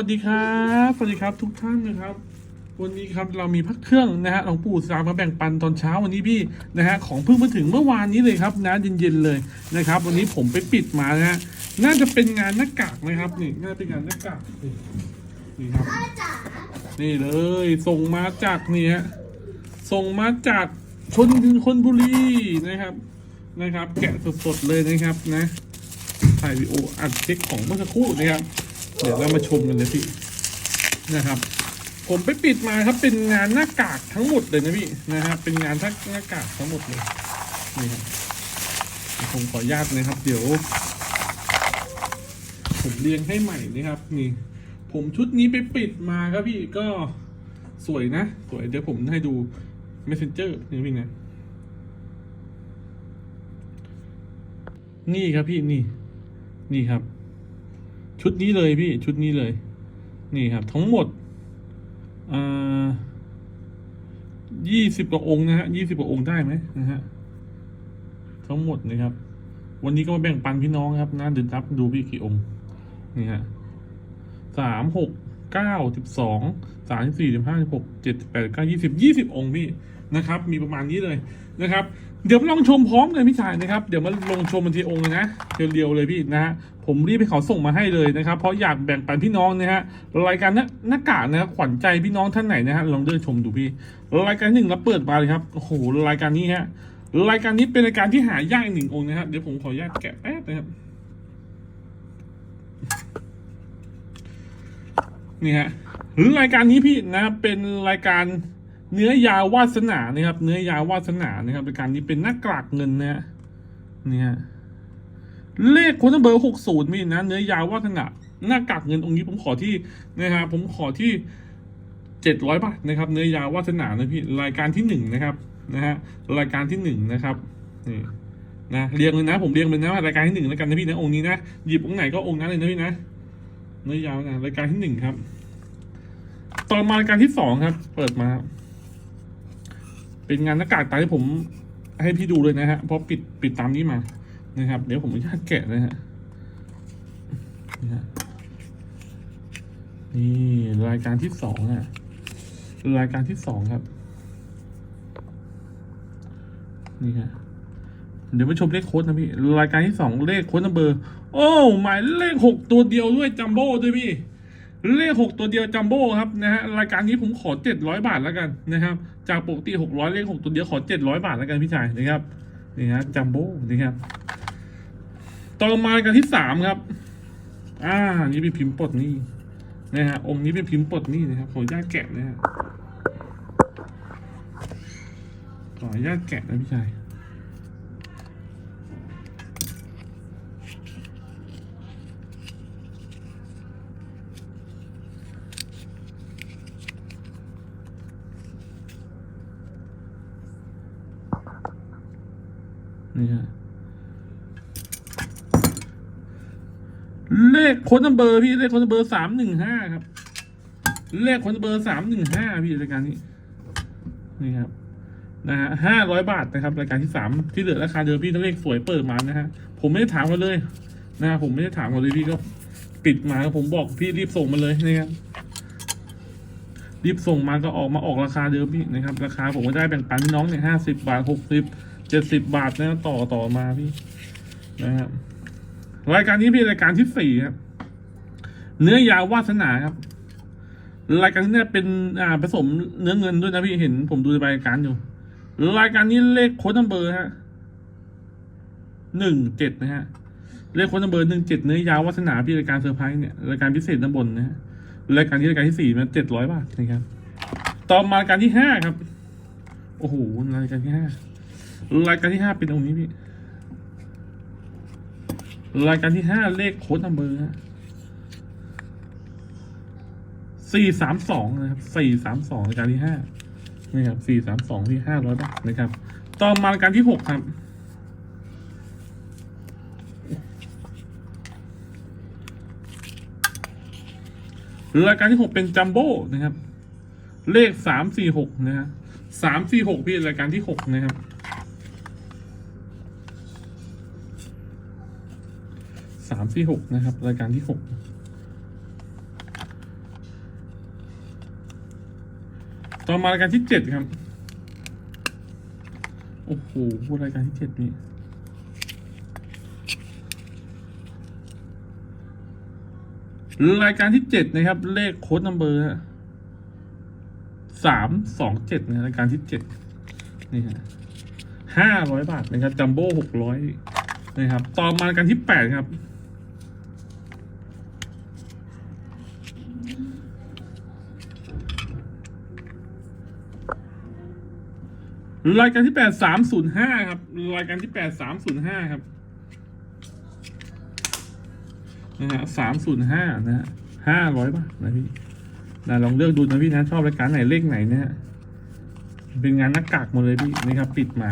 สวัสดีครับสวัสดีครับทุกท่านนะครับ วันนี้ครับเรามีพักเครื่องนะฮะหลวงปู่สามมาแบ่งปันตอนเช้าวันนี้พี่นะฮะของเพิ่งมาถึงเมื่อวานนี้เลยครับนะเย็นๆเลยนะครับ วันนี้ผมไปปิดมานะฮะน่าจะเป็นงานหน้ากากนะครับนี่น่าจะเป็นงานหน้ากากนี่นี่ครับนี่เลยส่งมาจากนี่ฮะส่งมาจากชนชนบุรีนะครับนะครับ แกะสดๆเลยนะครับนะถ่ายวิดีโออัดเช็คของเมื่อสักครู่นะครับ เดี๋ยวเรามาชมกันเลยพี่นะครับ ผมไปปิดมาครับเป็นงานหน้ากากทั้งหมดเลยนะพี่นะครับเป็นงานทักหน้ากากทั้งหมดเลยนี่ครับผมขออนุญาตนะครับ เดี๋ยว ผมเรียงให้ใหม่นะครับ นี่ ผมชุดนี้ไปปิดมาครับพี่ก็สวยนะ สวยเดี๋ยวผมให้ดู messenger นี่พี่นะนี่ครับพี่นี่ นี่ครับ ชุดนี้เลยพี่ชุดนี้เลย นี่ครับ ทั้งหมดยี่สิบกว่าองค์นะฮะยี่สิบกว่าองค์ได้ไหมนะฮะทั้งหมดนะครับ วันนี้ก็มาแบ่งปันพี่น้องครับนะเดินรับดูพี่กี่องค์นี่ฮะสามหกเก้าสิบสองสามสี่สิบห้าสิบหกเจ็ดแปดเก้ายี่สิบยี่สิบองค์พี่นะครับ มีประมาณนี้เลยนะครับ เดี๋ยวมาลองชมพร้อมเลยพี่ชายนะครับ เดี๋ยวมาลงชมบันทีองค์เลยนะเรียวๆเลยพี่นะฮะ ผมรีบไปเขาส่งมาให้เลยนะครับ เพราะอยากแบ่งปันพี่น้องนะฮะรายการหน้หน้ากากนะครับขวัญใจพี่น้องท่านไหนนะฮะลองเดินชมดูพี่ รายการหนึ่งเราเปิดมาเลยครับโอ้โหรายการนี้ฮะรายการนี้เป็นรายการที่หายากหนึ่งองค์นะครับเดี๋ยวผมขออนุญาตแกะแป๊บนะครับนี่ฮะหรือรายการนี้พี่นะครับเป็นรายการเนื้อยาววาสนานะครับ เนื้อยาววาสนานะครับรายการนี้เป็นหน้ากากเงินนะฮะนี่ฮะ เลขคนเบอร์หกศูนย์มีนะเนื้อยาววาสนาหน้ากากเงินองค์นี้ผมขอที่นะครับผมขอที่เจ็ดร้อยบาทนะครับเนื้อยาววาสนานะพี่รายการที่หนึ่งนะครับนะฮะรายการที่หนึ่งนะครับนี่นะเรียงเลยนะ ผมเรียงเป็นนะว่ารายการที่หนึ่งแล้วกันนะพี่นะองค์นี้นะหยิบองค์ไหนก็องค์นั้นเลยนะพี่นะเนื้อยาวนะรายการที่หนึ่งครับ ต่อมารายการที่สองครับ เปิดมา เป็นงานหน้ากากตาที่ผมให้พี่ดูเลยนะฮะเพราะปิดปิดตามนี้มา นะครับ เดี๋ยวผมอนุญาตแกะนะฮะนี่ฮะนี่รายการที่สองอะ รายการที่สองครับ นี่ฮะเดี๋ยวมาชมเลขโค้ดนะพี่ รายการที่สองเลขโค้ดนัมเบอร์ โอ้หมายเลขหกตัวเดียวด้วยจัมโบ้ด้วยพี่ เลขหกตัวเดียวจัมโบ้ครับนะฮะรายการนี้ผมขอเจ็ดร้อยบาทแล้วกันนะครับ จากปกติหกร้อยเลขหกตัวเดียวขอเจ็ดร้อยบาทแล้วกันพี่ชายนะครับ นี่ฮะจัมโบ้นี่ครับต่อมากันที่สามครับ อ่า นี่เป็นพิมพ์ปลดนี่นะฮะองค์นี้เป็นพิมพ์ปลดนี่นะครับขออนุญาตแกะนะฮะขออนุญาตแกะนะพี่ชาย นี่ฮะเลขค้นเบอร์พี่เลขค้นเบอร์สามหนึ่งห้าครับ เลขค้นเบอร์สามหนึ่งห้าพี่รายการนี้ นี่ครับนะฮะห้าร้อยบาทนะครับ รายการที่สามที่เหลือราคาเดิมพี่ถ้าเลขสวยเปิดมานะฮะผมไม่ได้ถามกันเลยนะฮะผมไม่ได้ถามกันเลยพี่ก็ปิดมาผมบอกพี่รีบส่งมาเลยนะครับรีบส่งมาก็ออกมาออกราคาเดิมพี่นะครับ ราคาผมก็ได้แบ่งปันพี่น้องเนี่ยห้าสิบบาทหกสิบ เจ็ดสิบบาทนะต่อต่อมาพี่นะครับรายการนี้เป็นรายการที่สี่ครับ เนื้อยาววาสนาครับ รายการนี้เนี่เป็นอ่าผสมเนื้อเงินด้วยนะพี่เห็นผมดูรายการอยู่ รายการนี้เลขโค้ดนัมเบอร์ฮะหนึ่งเจ็ดนะฮะเลขโค้ดนัมเบอร์หนึ่งเจ็ดเนื้อยาววาสนาพี่รายการเซอร์ไพรส์เนี่ยรายการพิเศษด้านบนนะฮะรายการที่รายการที่สี่มันเจ็ดร้อยบาทนะครับ ต่อมารายการที่ห้าครับ โอ้โหรายการที่ห้า รายการที่ห้าเป็นองนี้พี่ รายการที่ห้าเลขโค้ดนัมเบอร์ฮะสี่สามสองนะครับสี่สามสองรายการที่ห้านี่ครับสี่สามสองที่ห้าร้อยบาทนะครับ ต่อมารายการที่หกครับรายการที่หกเป็นจัมโบ้นะครับ เลขสามสี่หกนะฮะสามสี่หกพี่รายการที่หกนะครับามสี่หกนะครับ รายการที่หกต่อมารายการที่เจ็ดครับ โอ้โหรายการที่เจ็ดนี่รายการที่เจ็ดนะครับ เลขโค้ดนัมเบอร์สามสองเจ็ดนะรายการที่เจ็ดนี่ฮะห้าร้อยบาทนะครับจัมโบ้หกร้อยนะครับ ต่อมารายการที่แปดครับ รายการที่แปดสามศูนย์ห้าครับ รายการที่แปดสามศูนย์ห้าครับนะฮะสามศูนย์ห้านะฮะห้าร้อยบาทนะพี่นะลองเลือกดูนะพี่นะชอบรายการไหนเลขไหนนะฮะเป็นงานหน้ากากหมดเลยพี่นะครับ ปิดมา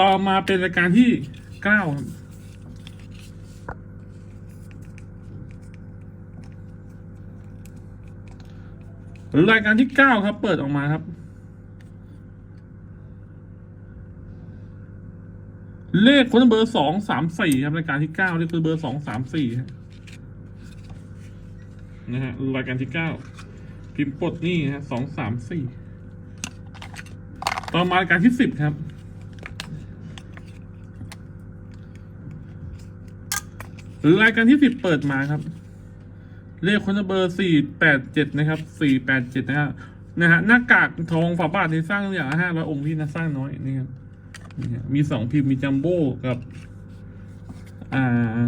ต่อมาเป็นรายการที่เก้าครับรายการที่เก้าครับ เปิดออกมาครับ เลขคนเบอร์สองสามสี่ครับรายการที่เก้าเลขคนเบอร์สองสามสี่นะฮะรายการที่เก้าพิมพ์ปดนี่ฮะสองสามสี่ต่อมารายการที่สิบครับรายการที่สิบเปิดมาครับ เลขคนเบอร์สี่แปดเจ็ดนะครับสี่แปดเจ็ดนะครับนะฮะหน้ากากทองฝาบาทในสร้างอย่างห้าร้อยองค์พี่นะสร้างน้อยนี่ครับ มีสองพิมพ์มีจัมโบ้กับอ่า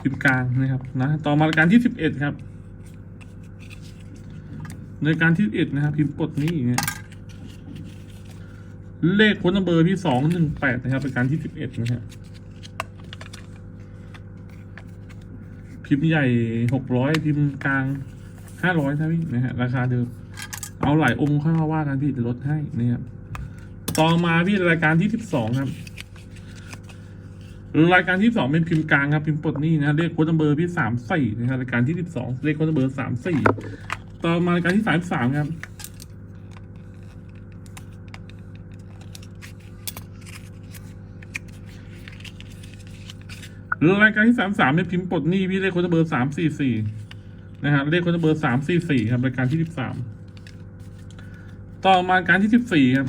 พิมพ์กลางนะครับนะต่อมาการที่สิบเอ็ดครับ ในการที่เอ็ดนะครับ พิมพ์ปลดนี่เนี่ยเลขคนเบอร์ที่สองหนึ่งแปดนะครับเป็นการที่สิบเอ็ดนะฮะพิมพ์ใหญ่หกร้อยพิมพ์กลางห้าร้อยนะพี่นะฮะราคาเดิม เอาหลายองค์เข้ามาว่ากันพี่จะลดให้นะครับ ต่อมาพี่รายการที่สิบสองครับ รายการที่สองเป็นพิมพ์กลางครับ พิมพ์ปลดหนี่นะเลขโค้ดนัมเบอร์พี่สามสี่นะครับรายการที่สิบสองเลขโค้ดนัมเบอร์สามสี่ต่อมารายการที่สามสามครับรายการที่สามสามเป็นพิมพ์ปลดหนี้พี่เลขโค้ดนัมเบอร์สามสี่สี่นะฮะเลขโค้ดนัมเบอร์สามสี่สี่ครับรายการที่สิบสามต่อมารายการที่สิบสี่ครับ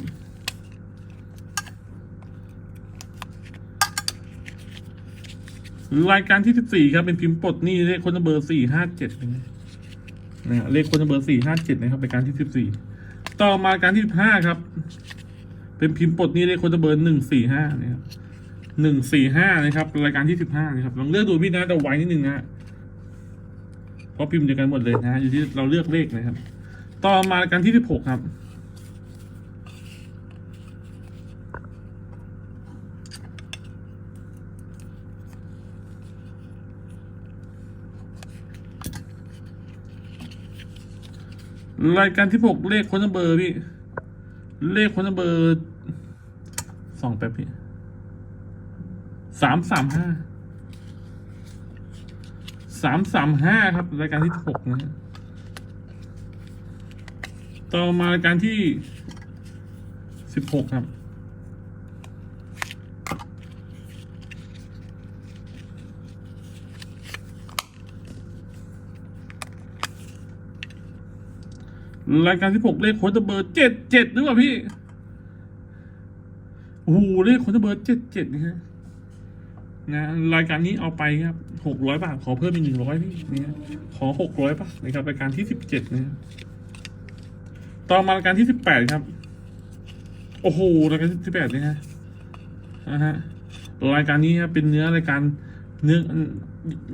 รายการที่สิบสี่ครับเป็นพิมพ์ปลดหนี้เลขคนเบอร์สี่ห้าเจ็ดนะฮะเลขคนเบอร์สี่ห้าเจ็ดนะครับรายการที่สิบสี่ต่อมาการที่สิบห้าครับ เป็นพิมพ์ปลดหนี้เลขคนเบอร์หนึ่งสี่ห้านะครับหนึ่งสี่ห้านะครับ รายการที่สิบห้านะครับลองเลือกดูพี่นะแต่ไวนิดนึงนะฮะเพราะพิมพ์เดียวกันหมดเลยนะฮะอยู่ที่เราเลือกเลขนะครับ ต่อมาการที่สิบหกครับ รายการที่หกเลขคนเบอร์พี่ เลขคนเบอร์สองแป๊บพี่สามสามห้าสามสามห้าครับ รายการที่หกนะฮะต่อมารายการที่สิบหกครับ รายการที่หกเลขโค้ดเบอร์เจ็ดเจ็ดหรือเปล่าพี่โอ้โหเลขโค้ดเบอร์เจ็ดเจ็ดนะฮะนะรายการนี้เอาไปครับหกร้อยบาทขอเพิ่มอีกหนึ่งร้อยพี่เนี่ยขอหกร้อยบาทนะครับรายการที่สิบเจ็ดนะฮะต่อมารายการที่สิบแปดครับ โอ้โหรายการที่สิบแปดนี่ฮะนะฮะรายการนี้ครับเป็นเนื้อรายการเนื้อ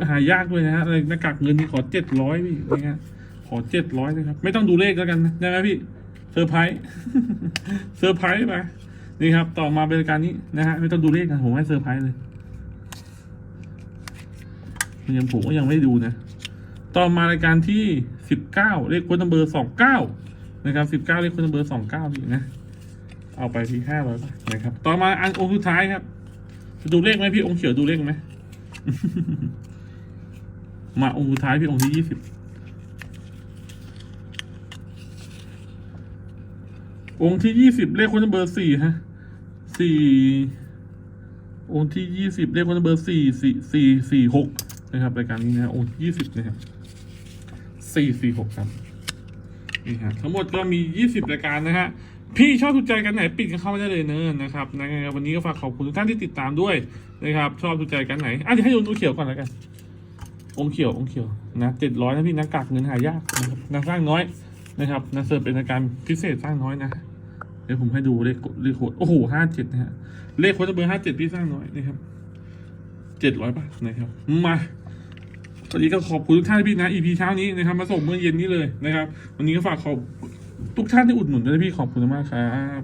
หายากด้วยนะฮะหน้ากากเงินนี่ขอเจ็ดร้อยพี่นะฮะ ขอเจ็ดร้อยนะครับ ไม่ต้องดูเลขแล้วกันนะได้ไหมพี่เซอร์ไพรส์เซอร์ไพรส์ไปนี่ครับ ต่อมาเป็นรายการนี้นะฮะไม่ต้องดูเลขกันผมให้เซอร์ไพรส์เลยยังผมก็ยังไม่ดูนะ ต่อมารายการที่สิบเก้าเลขคนนัมเบอร์สองเก้านะครับสิบเก้าเลขคนนัมเบอร์สองเก้านี่นะ เอาไปที่ห้าร้อยนะครับ ต่อมาอันองค์สุดท้ายครับจะดูเลขไหมพี่องค์เขียวดูเลขไหมมาองค์สุดท้ายพี่องค์ที่ยี่สิบ องค์ที่ยี่สิบเลขคนเบอร์สี่ฮะสี่องค์ที่ยี่สิบเลขคนเบอร์สี่สี่สี่สี่หกนะครับรายการนี้นะฮะองค์ที่ยี่สิบนะครับสี่สี่หกครับนี่ฮะทั้งหมดก็มียี่สิบรายการนะฮะพี่ชอบถูกใจกันไหนปิดกันเข้ามาได้เลยเนอะนะครับนะวันนี้ก็ฝากขอบคุณทุกท่านที่ติดตามด้วยนะครับ ชอบถูกใจกันไหนอะเดี๋ยวให้ดูตัวเขียวก่อนแล้วกันองค์เขียวองค์เขียวนะเจ็ดร้อยนะพี่นะกากเงินหายากนะครับนะสร้างน้อย นะครับนะเสิร์ฟเป็นอาการพิเศษสร้างน้อยนะ เดี๋ยวผมให้ดูเลขเลขโคดโอ้โหห้าเจ็ดนะฮะเลขโคดเบอร์ห้าเจ็ดพี่สร้างน้อยนะครับเจ็ดร้อยบาทนะครับ มาวันนี้ก็ขอบคุณทุกท่านพี่นะ EP เช้านี้นะครับ มาส่งเมื่อเย็นนี้เลยนะครับ วันนี้ก็ฝากขอบทุกท่านที่อุดหนุนด้วยพี่ขอบคุณมากครับ